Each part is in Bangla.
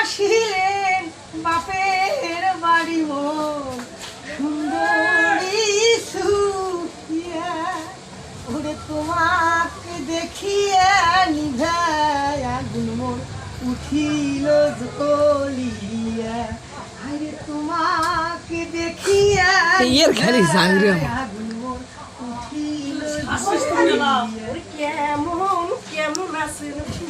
আসিলেন বাপের বাড়ি মোর সুন্দরী সুখিয়া। ওরে তোমাকে দেখিয়া নিভায় আগুন মোর উঠিল জ্বলিয়া। আরে তোমাকে দেখিয়া এর খালি জাংরে আগুন মোর উঠিল কেমন কেমন আছেন? আগের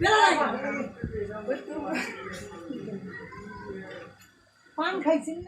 别来了。欢迎开心。